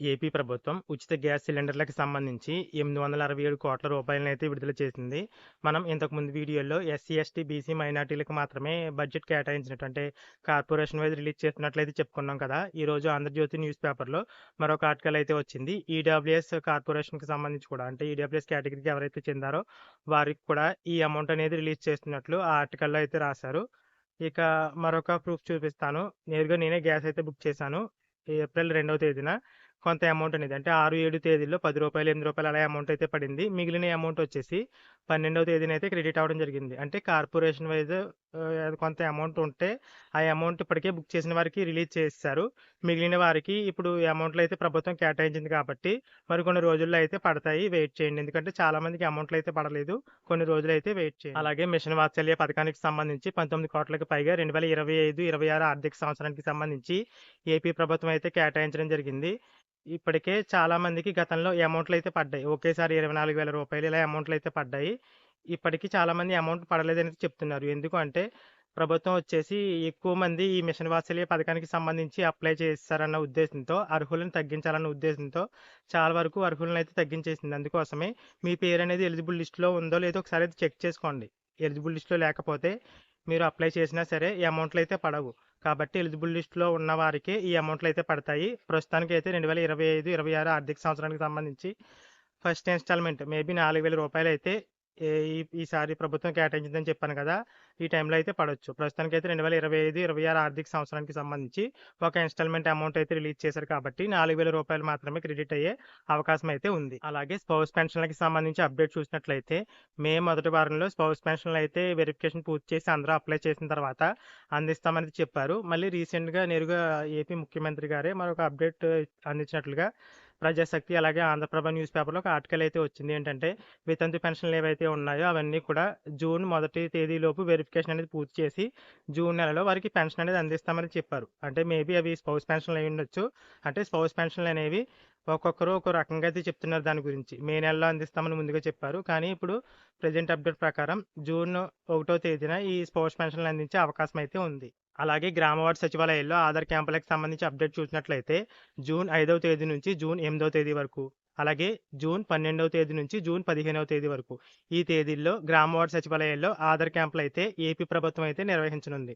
AP ప్రభుత్వం ఉచిత gas సిలిండర్లకు సంబంధించి ఎనిమిది వందల అరవై ఏడు కోట్ల రూపాయలనైతే విడుదల చేసింది. మనం ఇంతకుముందు వీడియోలో ఎస్సీ ఎస్టీ బీసీ మైనార్టీలకు మాత్రమే బడ్జెట్ కేటాయించినట్టు అంటే కార్పొరేషన్ వైజ్ రిలీజ్ చేస్తున్నట్లయితే చెప్పుకున్నాం కదా. ఈరోజు ఆంధ్రజ్యోతి న్యూస్ పేపర్లో మరొక ఆర్టికల్ అయితే వచ్చింది. ఈడబ్ల్యూఎస్ కార్పొరేషన్కి సంబంధించి కూడా అంటే ఈడబ్ల్యూఎస్ కేటగిరీకి ఎవరైతే చెందారో వారికి కూడా ఈ అమౌంట్ అనేది రిలీజ్ చేస్తున్నట్లు ఆ ఆర్టికల్లో అయితే రాశారు. ఇక మరొక ప్రూఫ్ చూపిస్తాను. నేరుగా నేనే గ్యాస్ అయితే బుక్ చేశాను. ఏప్రిల్ రెండవ తేదీన కొంత అమౌంట్ అనేది. అంటే ఆరు ఏడు తేదీల్లో పది రూపాయలు ఎనిమిది రూపాయలు అలా అమౌంట్ అయితే పడింది. మిగిలిన అమౌంట్ వచ్చేసి పన్నెండవ తేదీన అయితే క్రెడిట్ అవ్వడం జరిగింది. అంటే కార్పొరేషన్ వైజ్ కొంత అమౌంట్ ఉంటే ఆ అమౌంట్ ఇప్పటికే బుక్ చేసిన వారికి రిలీజ్ చేస్తారు. మిగిలిన వారికి ఇప్పుడు అమౌంట్లు అయితే ప్రభుత్వం కేటాయించింది కాబట్టి మరి కొన్ని రోజుల్లో అయితే పడతాయి వెయిట్ చేయండి. ఎందుకంటే చాలా మందికి అమౌంట్లు అయితే పడలేదు. కొన్ని రోజులు అయితే వెయిట్ చేయండి. అలాగే మిషన్ వాత్సల్య పథకానికి సంబంధించి పంతొమ్మిది కోట్లకు పైగా రెండు వేల ఇరవై ఐదు ఇరవై ఆరు ఆర్థిక సంవత్సరానికి సంబంధించి ఏపీ ప్రభుత్వం అయితే కేటాయించడం జరిగింది. ఇప్పటికే చాలామందికి గతంలో అమౌంట్లు అయితే పడ్డాయి. ఒకేసారి ఇరవై నాలుగు వేల రూపాయలు ఇలా అమౌంట్లు అయితే పడ్డాయి. ఇప్పటికీ చాలామంది అమౌంట్ పడలేదని చెప్తున్నారు. ఎందుకు అంటే ప్రభుత్వం వచ్చేసి ఎక్కువ మంది ఈ మిషన్ వాత్సల్య పథకానికి సంబంధించి అప్లై చేస్తారన్న ఉద్దేశంతో అర్హులను తగ్గించాలన్న ఉద్దేశంతో చాలా వరకు అర్హులను అయితే తగ్గించేసింది. అందుకోసమే మీ పేరు అనేది ఎలిజిబుల్ లిస్టులో ఉందో లేదో ఒకసారి అయితే చెక్ చేసుకోండి. ఎలిజిబుల్ లిస్టులో లేకపోతే మీరు అప్లై చేసినా సరే ఈ అమౌంట్లు అయితే పడవు. కాబట్టి ఎలిజిబుల్ లిస్టులో ఉన్న వారికి ఈ అమౌంట్లు అయితే పడతాయి. ప్రస్తుతానికి అయితే రెండు వేల ఇరవై ఐదు ఇరవై ఆరు ఆర్థిక సంవత్సరానికి సంబంధించి ఫస్ట్ ఇన్స్టాల్మెంట్ మేబీ నాలుగు వేల రూపాయలు అయితే ఈసారి ప్రభుత్వం కేటాయించిందని చెప్పాను కదా ఈ టైంలో అయితే పడవచ్చు ప్రస్తుతానికి అయితే రెండు వేల ఇరవై ఐదు ఇరవై ఆరు ఆర్థిక సంవత్సరానికి సంబంధించి ఒక ఇన్స్టాల్మెంట్ అమౌంట్ అయితే రిలీజ్ చేశారు కాబట్టి నాలుగు వేల రూపాయలు మాత్రమే క్రెడిట్ అయ్యే అవకాశం అయితే ఉంది. అలాగే స్పౌస్ పెన్షన్లకి సంబంధించి అప్డేట్ చూసినట్లయితే మే మొదటి వారంలో స్పౌస్ పెన్షన్లు అయితే వెరిఫికేషన్ పూర్తి చేసి అందరూ అప్లై చేసిన తర్వాత అందిస్తామని చెప్పారు. మళ్ళీ రీసెంట్గా నేరుగా ఏపీ ముఖ్యమంత్రి గారే మరొక అప్డేట్ అందించినట్లుగా ప్రజాశక్తి అలాగే ఆంధ్రప్రభ న్యూస్ పేపర్లో ఒక ఆర్టికల్ అయితే వచ్చింది. ఏంటంటే వితంతు పెన్షన్లు ఏవైతే ఉన్నాయో అవన్నీ కూడా జూన్ మొదటి తేదీలోపు వెరిఫికేషన్ అనేది పూర్తి చేసి జూన్ నెలలో వారికి పెన్షన్ అనేది అందిస్తామని చెప్పారు. అంటే మేబీ అవి స్పౌస్ పెన్షన్లు అయి ఉండొచ్చు. అంటే స్పౌస్ పెన్షన్లు అనేవి ఒక్కొక్కరు ఒక రకంగా అయితే చెప్తున్నారు దాని గురించి. మే నెలలో అందిస్తామని ముందుగా చెప్పారు. కానీ ఇప్పుడు ప్రజెంట్ అప్డేట్ ప్రకారం జూన్ ఒకటో తేదీన ఈ స్పోర్ట్స్ పెన్షన్లు అందించే అవకాశం అయితే ఉంది. అలాగే గ్రామవార్డు సచివాలయాల్లో ఆధార్ క్యాంపులకు సంబంధించి అప్డేట్ చూసినట్లయితే జూన్ ఐదవ తేదీ నుంచి జూన్ ఎనిమిదవ తేదీ వరకు అలాగే జూన్ పన్నెండవ తేదీ నుంచి జూన్ పదిహేనవ తేదీ వరకు ఈ తేదీల్లో గ్రామ సచివాలయాల్లో ఆధార్ క్యాంపులు అయితే ఏపీ ప్రభుత్వం అయితే నిర్వహించనుంది.